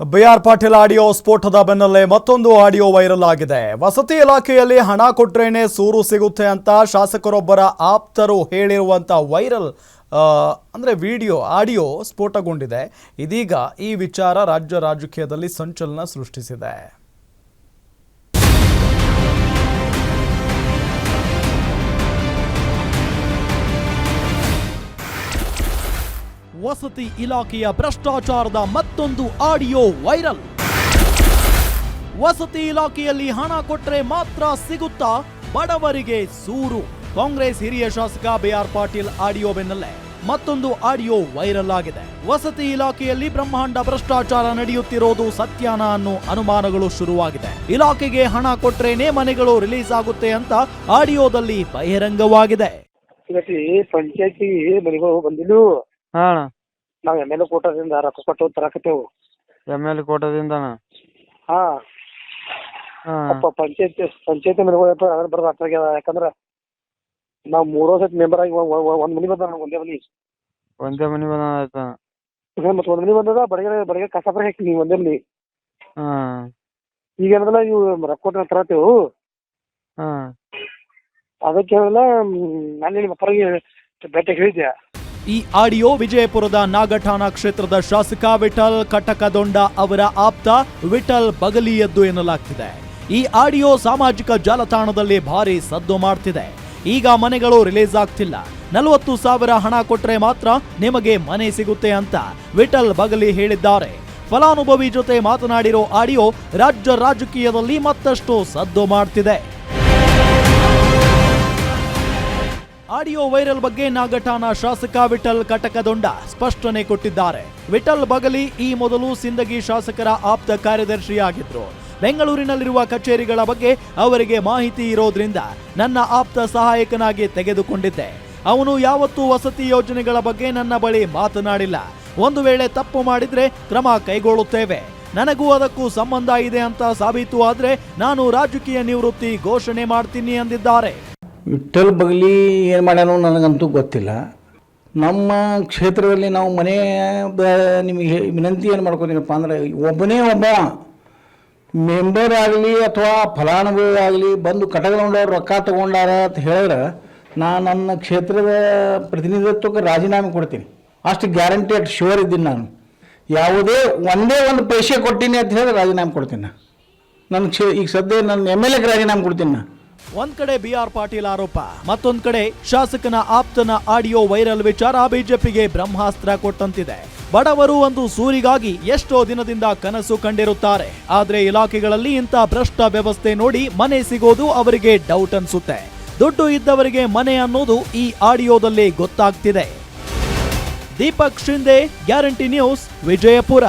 B R Patil audio ಸ್ಫೋಟದ ಬೆನ್ನಲ್ಲೇ ಮತ್ತೊಂದು audio viral ಆಗಿದೆ. ವಸತಿ ಇಲಾಖೆಯಲ್ಲಿ ಹಣ ಕೊಟ್ರೇನೆ ಸೂರು ಸಿಗುತ್ತೆ ಅಂತ ಶಾಸಕರೊಬ್ಬರ ಆಪ್ತರು ಹೇಳಿರುವಂತ ವೈರಲ್ ಅಂದ್ರೆ ವಿಡಿಯೋ, ಆಡಿಯೋ ಸ್ಫೋಟಗೊಂಡಿದೆ. ಇದೀಗ ಈ ವಿಚಾರ ರಾಜ್ಯ ರಾಜಕೀಯದಲ್ಲಿ ಸಂಚಲನ ಸೃಷ್ಟಿಸಿದೆ. ವಸತಿ ಇಲಾಖೆಯ ಭ್ರಷ್ಟಾಚಾರದ ಮತ್ತೊಂದು ಆಡಿಯೋ ವೈರಲ್. ವಸತಿ ಇಲಾಖೆಯಲ್ಲಿ ಹಣ ಕೊಟ್ಟರೆ ಮಾತ್ರ ಸಿಗುತ್ತಾ? ಬಡವರಿಗೆ ಸೂರು. ಕಾಂಗ್ರೆಸ್ ಹಿರಿಯ ಶಾಸಕ ಬಿಆರ್ ಪಾಟೀಲ್ ಆಡಿಯೋ ಬೆನ್ನಲ್ಲೇ ಮತ್ತೊಂದು ಆಡಿಯೋ ವೈರಲ್ ಆಗಿದೆ. ವಸತಿ ಇಲಾಖೆಯಲ್ಲಿ ಬ್ರಹ್ಮಾಂಡ ಭ್ರಷ್ಟಾಚಾರ ನಡೆಯುತ್ತಿರೋದು ಸತ್ಯಾನ ಅನ್ನೋ ಅನುಮಾನಗಳು ಶುರುವಾಗಿದೆ. ಇಲಾಖೆಗೆ ಹಣ ಕೊಟ್ರೇನೆ ಮನೆಗಳು ರಿಲೀಸ್ ಆಗುತ್ತೆ ಅಂತ ಆಡಿಯೋದಲ್ಲಿ ಬಹಿರಂಗವಾಗಿದೆ. ಇವತ್ತಿ ಪಂಚಾಯತಿ ಮನೆಗಳು ಬಂದಿಲ್ಲ ಹಾ ಅಣ್ಣ. ನಾವ್ ಎಂ ಎಲ್ ಎ ಕೋಟದಿಂದ ರೊಕ್ಕ ಕೊಟ್ಟು ತರಾಕತ್ತೇವು. ಎಂ ಎಲ್ ಕೋಟದಿಂದ ಅಣ್ಣ ಹಾ. ಹಾ. ಅಪ್ಪ ಪಂಚಾಯತಿ ಪಂಚಾಯತಿ ಮನೆಗಳು ಅದ್ರ ಬರೋದು ಅಷ್ಟಾಗ್ಯದ ಯಾಕಂದ್ರ ನಾವ್ ಮೂರೋ ಸತಿ ಮೆಂಬರ್ ಆಗಿ ಒಂದ್ ಮನಿ ಬಂದ ಒಂದೇ ಮನಿ. ಒಂದೇ ಮನೆ ಬಂದ ಆಯ್ತ? ಮತ್ತ್ ಒಂದ್ ಮನಿ ಬಂದದ ಬಡಗೆ ಬಡಗೆ ಬರ ಹಾಕಿ ನೀವು ಒಂದೇ ಮನಿ. ಹಾ. ಈಗ ಏನದಲ್ಲ ಇವು ರೊಕ್ಕ ಕೊಟ್ಟು ತರತ್ತೇವು ಹಾ. ಅದಕ್ಕೆ ಹೇಳಲ್ಲ ನಾನು ನಿಮ್ಮ ಅಪ್ಪರಿಗೆ ಭೇಟಿ ಹೇಳಿದ್ದೆ ಈ ಆಡಿಯೋ ವಿಜಯಪುರದ ನಾಗಠಾಣ ಕ್ಷೇತ್ರದ ಶಾಸಕ ವಿಠಲ್ ಕಟಕದೊಂಡ ಅವರ ಆಪ್ತ ವಿಠಲ್ ಬಗಲಿಯದ್ದು ಎನ್ನಲಾಗ್ತಿದೆ. ಈ ಆಡಿಯೋ ಸಾಮಾಜಿಕ ಜಾಲತಾಣದಲ್ಲಿ ಭಾರಿ ಸದ್ದು ಮಾಡ್ತಿದೆ. ಈಗ ಮನೆಗಳು ರಿಲೀಸ್ ಆಗ್ತಿಲ್ಲ. ನಲವತ್ತು ಸಾವಿರ ಹಣ ಕೊಟ್ರೆ ಮಾತ್ರ ನಿಮಗೆ ಮನೆ ಸಿಗುತ್ತೆ ಅಂತ ವಿಠಲ್ ಬಗಲಿ ಹೇಳಿದ್ದಾರೆ. ಫಲಾನುಭವಿ ಜೊತೆ ಮಾತನಾಡಿರೋ ಆಡಿಯೋ ರಾಜ್ಯ ರಾಜಕೀಯದಲ್ಲಿ ಮತ್ತಷ್ಟು ಸದ್ದು ಮಾಡ್ತಿದೆ. ಆಡಿಯೋ ವೈರಲ್ ಬಗ್ಗೆ ನಾಗಠಾಣ ಶಾಸಕ ವಿಠಲ್ ಕಟಕದೊಂಡ ಸ್ಪಷ್ಟನೆ ಕೊಟ್ಟಿದ್ದಾರೆ. ವಿಠಲ್ ಬಗಲಿ ಈ ಮೊದಲು ಸಿಂದಗಿ ಶಾಸಕರ ಆಪ್ತ ಕಾರ್ಯದರ್ಶಿಯಾಗಿದ್ರು. ಬೆಂಗಳೂರಿನಲ್ಲಿರುವ ಕಚೇರಿಗಳ ಬಗ್ಗೆ ಅವರಿಗೆ ಮಾಹಿತಿ ಇರೋದ್ರಿಂದ ನನ್ನ ಆಪ್ತ ಸಹಾಯಕನಾಗಿ ತೆಗೆದುಕೊಂಡಿದ್ದೆ. ಅವನು ಯಾವತ್ತೂ ವಸತಿ ಯೋಜನೆಗಳ ಬಗ್ಗೆ ನನ್ನ ಬಳಿ ಮಾತನಾಡಿಲ್ಲ. ಒಂದು ವೇಳೆ ತಪ್ಪು ಮಾಡಿದ್ರೆ ಕ್ರಮ ಕೈಗೊಳ್ಳುತ್ತೇವೆ. ನನಗೂ ಅದಕ್ಕೂ ಸಂಬಂಧ ಇದೆ ಅಂತ ಸಾಬೀತು ಆದರೆ ನಾನು ರಾಜಕೀಯ ನಿವೃತ್ತಿ ಘೋಷಣೆ ಮಾಡ್ತೀನಿ ಎಂದಿದ್ದಾರೆ ವಿಠಲ್ ಬಗ್ಲಿ ಏನು ಮಾಡ್ಯಾನೋ ನನಗಂತೂ ಗೊತ್ತಿಲ್ಲ. ನಮ್ಮ ಕ್ಷೇತ್ರದಲ್ಲಿ ನಾವು ಮನೆ ನಿಮಗೆ ವಿನಂತಿ ಏನು ಮಾಡ್ಕೊತೀನಪ್ಪ ಅಂದ್ರೆ ಒಬ್ಬನೇ ಒಬ್ಬ ಮೆಂಬರ್ ಆಗಲಿ ಅಥವಾ ಫಲಾನುಭವಿ ಆಗಲಿ ಬಂದು ಕಟಗೊಂಡವ್ರು ರೊಕ್ಕ ತೊಗೊಂಡಾರ ಅಂತ ಹೇಳಿದ್ರೆ ನಾನು ನನ್ನ ಕ್ಷೇತ್ರದ ಪ್ರತಿನಿಧಿತ್ವಕ್ಕೆ ರಾಜೀನಾಮೆ ಕೊಡ್ತೀನಿ. ಅಷ್ಟು ಗ್ಯಾರಂಟಿ ಅಷ್ಟು ಶೋರ್ ಇದ್ದೀನಿ ನಾನು. ಯಾವುದೇ ಒಂದೇ ಒಂದು ಪೈಸೆ ಕೊಟ್ಟಿನಿ ಅಂತ ಹೇಳಿದ್ರೆ ರಾಜೀನಾಮೆ ಕೊಡ್ತೀನಿ ನಾನು. ನನ್ನ ಕ್ಷೇ, ಈಗ ಸದ್ಯ ನನ್ನ ಎಂ ಎಲ್ ಎಗೆ ರಾಜೀನಾಮೆ ಕೊಡ್ತೀನಿ ನಾನು. ಒಂದ್ ಕಡೆ ಬಿ ಆರ್ ಪಾಟೀಲ್ ಆರೋಪ, ಮತ್ತೊಂದ್ ಕಡೆ ಶಾಸಕನ ಆಪ್ತನ ಆಡಿಯೋ ವೈರಲ್ ವಿಚಾರ ಬಿಜೆಪಿಗೆ ಬ್ರಹ್ಮಾಸ್ತ್ರ ಕೊಟ್ಟಂತಿದೆ. ಬಡವರು ಒಂದು ಸೂರಿಗಾಗಿ ಎಷ್ಟೋ ದಿನದಿಂದ ಕನಸು ಕಂಡಿರುತ್ತಾರೆ. ಆದ್ರೆ ಇಲಾಖೆಗಳಲ್ಲಿ ಇಂಥ ಭ್ರಷ್ಟ ವ್ಯವಸ್ಥೆ ನೋಡಿ ಮನೆ ಸಿಗೋದು ಅವರಿಗೆ ಡೌಟ್ ಅನ್ಸುತ್ತೆ. ದುಡ್ಡು ಇದ್ದವರಿಗೆ ಮನೆ ಅನ್ನೋದು ಈ ಆಡಿಯೋದಲ್ಲಿ ಗೊತ್ತಾಗ್ತಿದೆ. Deepak Shinde, guarantee news, Vijayapura.